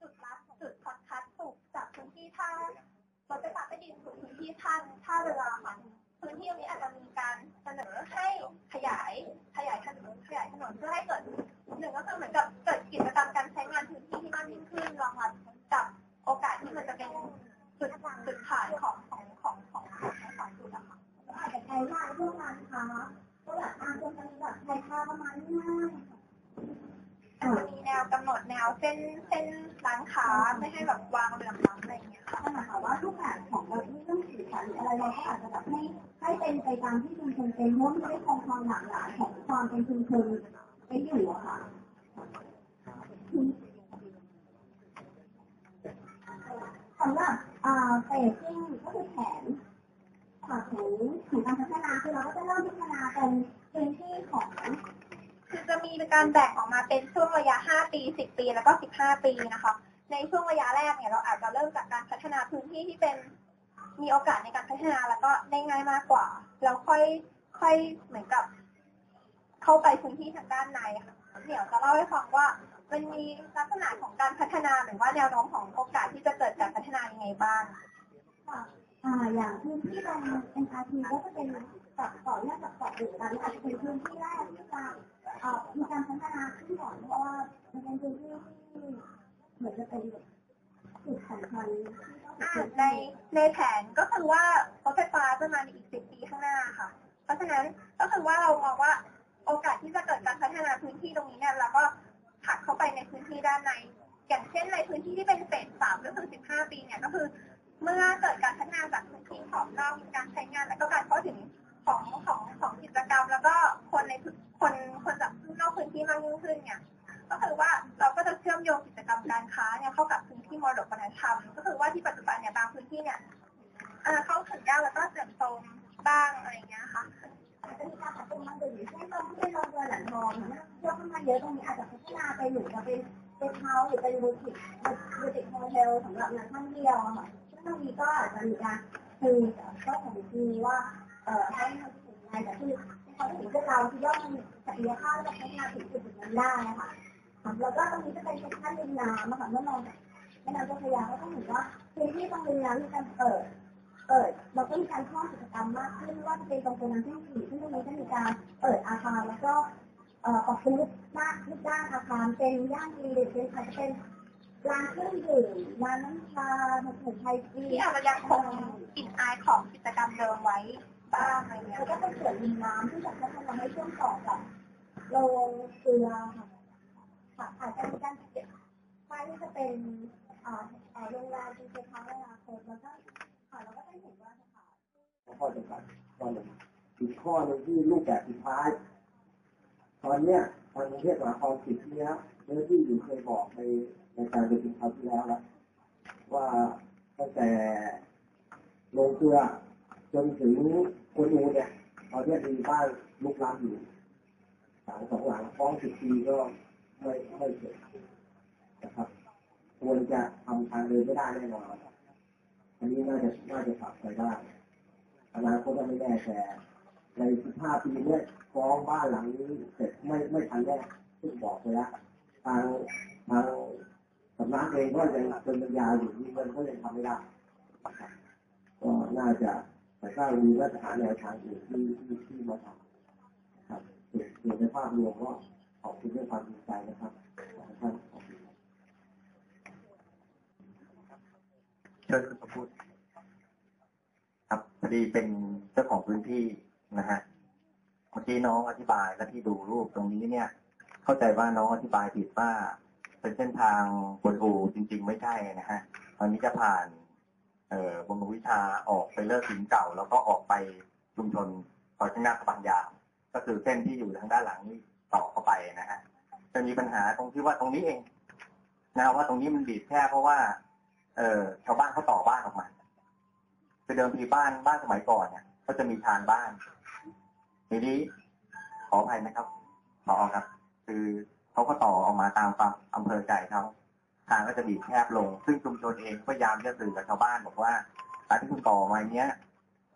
จุดรับจุดพักคัดถูกจากพื้นที่ท่ารถไฟฟ้าใต้ดินสู่พื้นที่ท่าท่าเรือค่ะพื้นที่ตรงนี้อาจจะมีการเสนอให้ขยายขยายถนนขยายถนนเพื่อให้เกิดหนึ่งก็คือเหมือนกับเกิดกิจกรรมการใช้งานพื้นที่ที่มากยิ่งขึ้นรองรับกับโอกาสที่มันจะเป็นจุดจุดขายของของของ ไม่ให้แบบวางเรืองล้ำอะไรอย่างเงี้ยค่ะแต่หมายความว่ารูปแบบของแบบนี้ต้องสื่อสารหรืออะไรเราก็อาจจะแบบให้ให้เป็นไปตามที่ชุมชนเป็นเพราะมันได้คงความหลากหลายของความเป็นชุมชนไปอยู่อะค่ะสำหรับอ่าเฟสซิ่งก็คือแผนค่ะของของการพัฒนาคือเราก็จะเริ่มพัฒนาเป็นพื้นที่ของคือจะมีการแบ่งออกมาเป็นช่วงระยะ 5 ปี 10 ปี แล้วก็ 15 ปีนะคะ ในช่วงระยะแรกเนี่ยเราอาจจะเริ่มจากการพัฒนาพื้นที่ที่เป็นมีโอกาสในการพัฒนาแล้วก็ได้ง่ายมากกว่าแล้วค่อยค่อยเหมือนกับ เข้าไปพื้นที่ทางด้านในค่ะเดี๋ยวจะเล่าให้ฟังว่ามันมีลักษณะของการพัฒนาหรือว่าแนวโน้มของโอกาสที่จะเกิดการพัฒนายังไงบ้างค่ะอ่าอย่างพื้นที่ตรง MRT ก็จะเป็นตัดต่อยอดจากเกาะอื่นแล้วอาจจะเป็นพื้นที่แรกที่จะมีการพัฒนาขึ้นก่อนเพราะว่ามันเป็นพื้นที่ที่ เหมือนจะเป็นจุดสำคัญในในแผนก็คือว่ารถไฟฟ้าจะมาในอีก10ปีข้างหน้าค่ะ เพราะฉะนั้นก็คือว่าเรามองว่าโอกาสที่จะเกิดการพัฒนาพื้นที่ตรงนี้เนี่ยเราก็ผลักเข้าไปในพื้นที่ด้านใน อย่างเช่นในพื้นที่ที่เป็นเฟสสามก็คือ15ปีเนี่ยก็คือ เมื่อเกิดการพัฒนาจากพื้นที่ของนอกการใช้ ที่มรดกวัฒนธรรมก็คือว่าที่ปัจจุบันเนี่ยบางพื้นที่เนี่ยเข้าถึงยากแล้วก็เสื่อมโทรมบ้างอะไรเงี้ยค่ะจะมีการพัฒนาไปอยู่เช่นตรงที่เป็นโรงเรือนหลังทองเนี่ยเยอะขึ้นมาเยอะตรงนี้อาจจะพัฒนาไปหรือจะเป็นเป็นเฮาหรือเป็นบูติกบูติกโฮเทลสำหรับนักท่องเที่ยวค่ะซึ่งตรงนี้ก็อาจจะมีการคือก็ของทีว่าเอ่อให้มันถึงไงแต่คือเขาถึงพวกเราที่ย่อมมีศักยภาพและพัฒนาถึงจุดนั้นได้นะคะแล้วก็ตรงนี้จะเป็นเซ็นทรัลริมน้ำค่ะเมื่อมองจาก แม่น้ำเจ้าพระยาก็ต้องเห็นว่าพื้นที่ตรงริมน้ำมีการเปิดเปิดเราก็มีการเพิ่มกิจกรรมมากขึ้นว่าจะเป็นตรงโซนนั้นที่สี่ซึ่ตรงนี้จะมีการเปิดอาคารแล้วก็เอ่อปรับปรุงหน้าทุกด้านอาคารเป็นย่านรีเดชเป็นอาจจะเป็นร้านเครื่องดื่มร้านน้ำชาสมุนไพรฟรีที่อาจจะยังคงกลิ่นอายของกิจกรรมเดิมไว้บ้างอะไรเงี้ยแล้วก็เป็นส่วนริมน้ำที่จะพัฒนาให้เชื่อมต่อกับโรงเกลือค่ะค่ะอาจจะมีการเก็บป้ายที่จะเป็น อ่าเอ่อโรงแรมที่จะทำในอนาคตแล้วก็ค่ะเราก็จะเห็นว่าสถานข้อจำกัดข้อหนึ่งอีกข้อหนึ่งที่รูปแบบสุดท้าย ตอนเนี้ยทางกรุงเทพมหานครสิทธิ์เนี้ยเนื้อที่อยู่เคยบอกในในการประชุมคราวที่แล้วล้วว่าตั้งแต่โรงเกลือจนถึงคนอูเนี่ยตอนนี้มีบ้านลุกล้ำอยู่หลังสองหลังฟ้องสิบปีก็ไม่ไม่เสร็จนะครับ ควรจะทำทางเดินไม่ได้แน่นอนอันนี้น่าจะน่าจะปรับไปได้อนาคตก็ไม่แน่แต่ใน15ปีเนี้ฟ้องบ้านหลังนี้เสร็จไม่ไม่ทันแน่ซึ่งบอกไปแล้วทางทางสำนักเองก็ยังเป็นปัญญาอยู่มีเงินก็ยังทำไม่ได้ก็น่าจะแต่ถ้ามีมาตรฐาแนวทางอื่นที่ที่ที่มาทำนะครับส่วนในภาพรวมก็ขอบคุณด้วยความจริงใจนะครับขอบคุณท่านขอบคุณ เชิญคุณสมพูดครับพอดีเป็นเจ้าของพื้นที่นะฮะเมื่อกี้น้องอธิบายและที่ดูรูปตรงนี้เนี่ย เข้าใจว่าน้องอธิบายผิดว่า เป็นเส้นทางบนอูจริง ๆ ไม่ใช่นะฮะตอนนี้จะผ่าน เอ่อบรมวิชาออกไปเลิกสินเก่า แล้วก็ออกไปชุมชนซอยข้างหน้าสะพานยาวก็คือเส้นที่อยู่ทางด้านหลังนี้ต่อเข้าไปนะฮะจะมีปัญหาตรงที่ว่าตรงนี้เองนะว่าตรงนี้มันบีบแค่เพราะว่า เออชาวบ้านเขาต่อบ้านออกมาคือเดิมทีบ้านบ้านสมัยก่อนเนี่ยก็จะมีชานบ้านทีนี้ขออภัยนะครับขอครับ คือเขาก็ต่อออกมาตามความอำเภอใจเขาทางก็จะบีบแคบลง ซึ่งชุมชนเองก็พยายามจะสื่อกับชาวบ้านบอกว่าการที่คุณต่อมาเนี้ย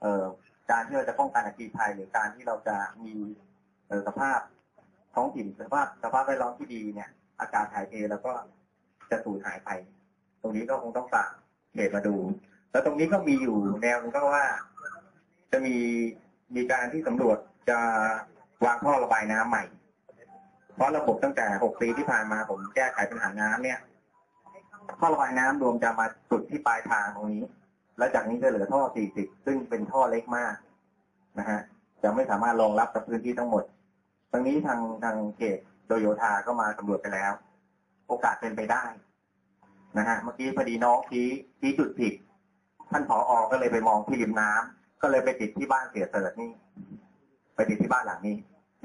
เอ่อการที่เราจะป้องกันอัคคีภัยหรือการที่เราจะมีเอ่อสภาพท้องถิ่นสภาพสภาพแวดล้อมที่ดีเนี่ย อากาศถ่ายเทแล้วก็จะสูญหายไป รงนี้ก็คงต้องฝากเขตมาดู แล้วตรงนี้ก็มีอยู่แนวนึงก็ว่า จะมีมีการที่สำรวจจะวางท่อระบายน้ำใหม่ เพราะระบบตั้งแต่หกปีที่ผ่านมาผมแก้ไขปัญหาน้ำเนี่ยท่อระบายน้ำรวมจะมาจุดที่ปลายทางตรงนี้ แล้วจากนี้จะเหลือท่อ 40 ซึ่งเป็นท่อเล็กมากนะฮะจะไม่สามารถรองรับกับพื้นที่ทั้งหมดตรงนี้ทางทางเขตโดยโยธาก็มาสำรวจไปแล้ว โอกาสเป็นไปได้ นะฮะเมื่อกี้พอดีน้องชี้ชี้จุดผิด ท่านผออก็เลยไปมองที่ริมน้ำก็เลยไปติดที่บ้านเสียเสิร์ตนี่ไปติดที่บ้านหลังนี้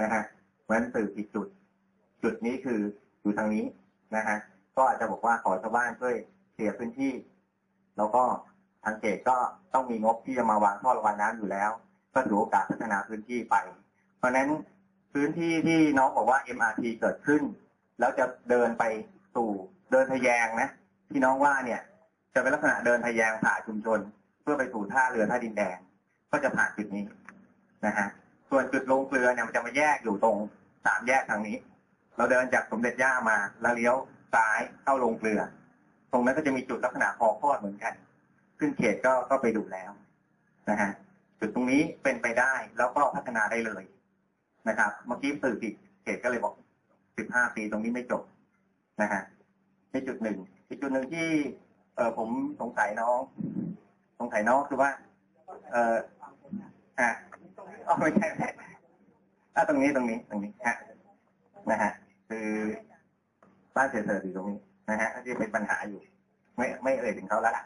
นะฮะเพราะฉะนั้นสื่อผิดจุด จุดนี้คืออยู่ทางนี้นะฮะก็อาจจะบอกว่าขอชาวบ้านช่วยเสียพื้นที่ แล้วก็ทางเขตก็ต้องมีงบที่จะมาวางท่อระบายน้ำอยู่แล้ว ก็ถือโอกาสพัฒนาพื้นที่ไป เพราะฉะนั้นพื้นที่ที่น้องบอกว่า MRT เกิดขึ้น แล้วจะเดินไปสู่เดินทะแยงนะ ที่น้องว่าเนี่ย จะเป็นลักษณะเดินทะแยงผ่าชุมชน เพื่อไปสู่ท่าเรือท่าดินแดง ก็จะผ่านจุดนี้นะฮะส่วนจุดลงเกลือเนี่ยมันจะมาแยกอยู่ตรงสามแยกทางนี้ เราเดินจากสมเด็จย่ามาแล้วเลี้ยวซ้ายเข้าลงเกลือ ตรงนั้นก็จะมีจุดลักษณะคอคอดเหมือนกัน ขึ้นเขตก็ก็ไปดูแล้วนะฮะจุดตรงนี้เป็นไปได้แล้วก็พัฒนาได้เลยนะครับเมื่อกี้สื่อผิดเขตก็เลยบอก15ปีตรงนี้ไม่จบนะฮะนี่จุดหนึ่ง อีกจุดหนึ่งที่ เออผมสงสัยน้อง สงสัยน้องคือว่า เอออะอ๋อไม่ใช่ไม่ใช่อะตรงนี้ตรงนี้ตรงนี้ฮะนะฮะ คือบ้านเสือเสือยู่ตรงนี้นะฮะที่เป็นปัญหาอยู่ ไม่ไม่เอ่ยถึงเขาแล้วล่ะ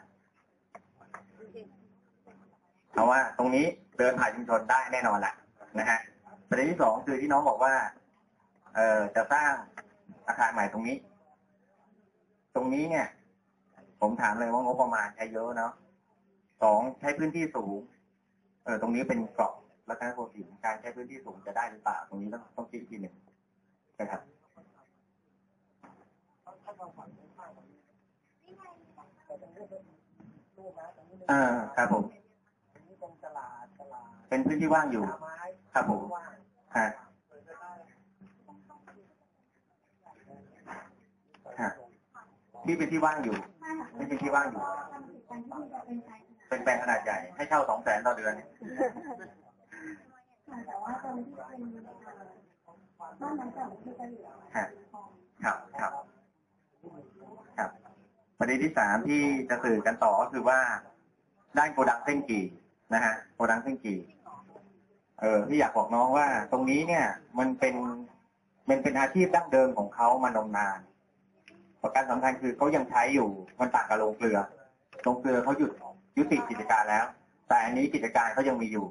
เพราะว่าตรงนี้เดินผ่านชุมชนได้แน่นอนแหละนะฮะประเด็นที่สองคือที่น้องบอกว่า เอ่อจะสร้างอาคารใหม่ตรงนี้ ตรงนี้เนี่ย ผมถามเลยว่างบประมาณใช้เยอะเนาะสองใช้พื้นที่สูง เออตรงนี้เป็นเกาะรัตนโกสินทร์การใช้พื้นที่สูงจะได้หรือเปล่าตรงนี้ต้องต้องคิดอีกทีหนึ่งนะครับอ่าครับผมเป็นพื้นที่ว่างอยู่ ครับผมฮะฮะ นี่เป็นที่ว่างอยู่ใช่ค่ะนี่เป็นที่ว่างอยู่การที่จะเป็นไปเป็นแปลงขนาดใหญ่ ให้เช่าสองแสนต่อเดือนค่ะแต่ว่าตรงที่เป็นบ้านน้ำเก่าที่จะเหลือฮะครับครับครับประเด็นที่สามที่จะสื่อกันต่อก็คือว่าด้านโกดังเส้นกี่นะฮะโกดังเส้นกี่เออที่อยากบอกน้องว่า ตรงนี้เนี่ย มันเป็นมันเป็นอาชีพดั้งเดิมของเขามานมนาน ประการสำคัญคือเขายังใช้อยู่มันต่างกับโรงเกลือโรงเกลือเขาหยุดยุติกิจการแล้ว แต่อันนี้กิจการเขายังมีอยู่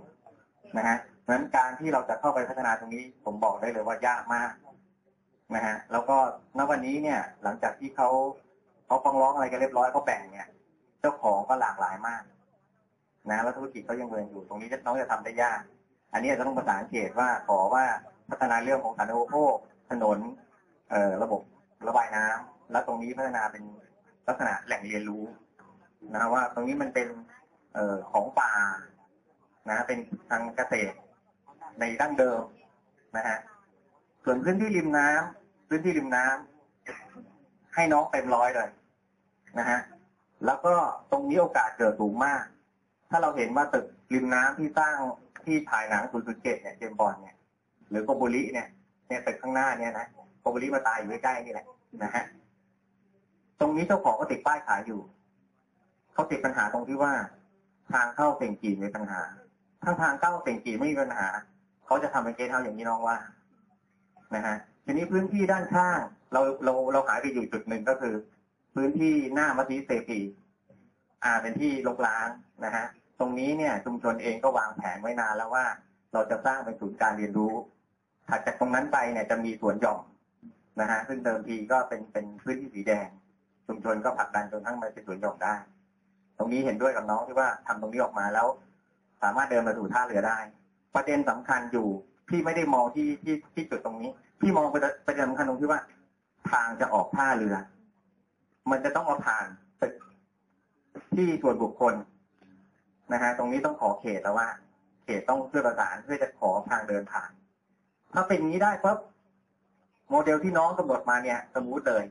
นะฮะเพราะฉะนั้นการที่เราจะเข้าไปพัฒนาตรงนี้ ผมบอกได้เลยว่ายากมากนะฮะแล้วก็ณวันนี้เนี่ย หลังจากที่เขาเขาฟ้องร้องอะไรกันเรียบร้อยเขาแบ่งเนี่ย เจ้าของก็หลากหลายมาก นะแล้วธุรกิจเขายังเดินอยู่ตรงนี้น้องจะทำได้ยาก อันนี้อาจจะต้องประสานเขตว่าขอว่าพัฒนาเรื่องของสาธารณูปโภคถนนเอ่อระบบระบายน้ำ แล้วตรงนี้พัฒนาเป็นลักษณะแหล่งเรียนรู้นะว่าตรงนี้มันเป็นเออของป่านะเป็นทางเกษตรในดั้งเดิมนะฮะส่วนพื้นที่ริมน้ำพื้นที่ริมน้ำให้น้องเต็มร้อยเลยนะฮะแล้วก็ตรงนี้โอกาสเกิดสูงมาก ถ้าเราเห็นว่าตึกริมน้ำที่สร้างที่ถ่ายหนัง007เนี่ยเจมบอลเนี่ย หรือโกโบริเนี่ยเนี่ยตึกข้างหน้าเนี่ยนะโกโบริมาตายอยู่ใกล้ๆนี่แหละนะฮะ ตรงนี้เจ้าของก็ติดป้ายขายอยู่ เขาติดปัญหาตรงที่ว่า ทางเข้าเป่งกีมีปัญหา ถ้าทางเข้าเป่งกีไม่มีปัญหา เขาจะทำเป็นเกสเฮาอย่างที่น้องว่า นะฮะ ทีนี้พื้นที่ด้านข้างเราเราเราหายไปอยู่จุดหนึ่งก็คือ พื้นที่หน้ามัสยิดเซฟีอ่าเป็นที่ลกล้างนะฮะ ตรงนี้เนี่ย ชุมชนเองก็วางแผนไว้นานแล้วว่า เราจะสร้างเป็นศูนย์การเรียนรู้ ถัดจากตรงนั้นไปเนี่ยจะมีสวนหย่อมนะฮะ ซึ่งเดิมทีก็เป็นเป็นพื้นที่สีแดง ชุมชนก็ผลักดันจนทั้งมาเป็นสวนหย่อมได้ ตรงนี้เห็นด้วยกับน้องที่ว่าทำตรงนี้ออกมาแล้ว สามารถเดินมาสู่ท่าเรือได้ ประเด็นสำคัญอยู่พี่ไม่ได้มองที่ที่ที่จุดตรงนี้ พี่มองประเด็นสำคัญตรงที่ว่า ทางจะออกท่าเรือ มันจะต้องเอาผ่านตึกที่ส่วนบุคคลนะฮะตรงนี้ต้องขอเขตแล้วว่า เขตต้องช่วยประสานเพื่อจะขอทางเดินผ่าน ถ้าเป็นอย่างนี้ได้ปั๊บโมเดลที่น้องกำหนดมาเนี่ย สมมุติเลย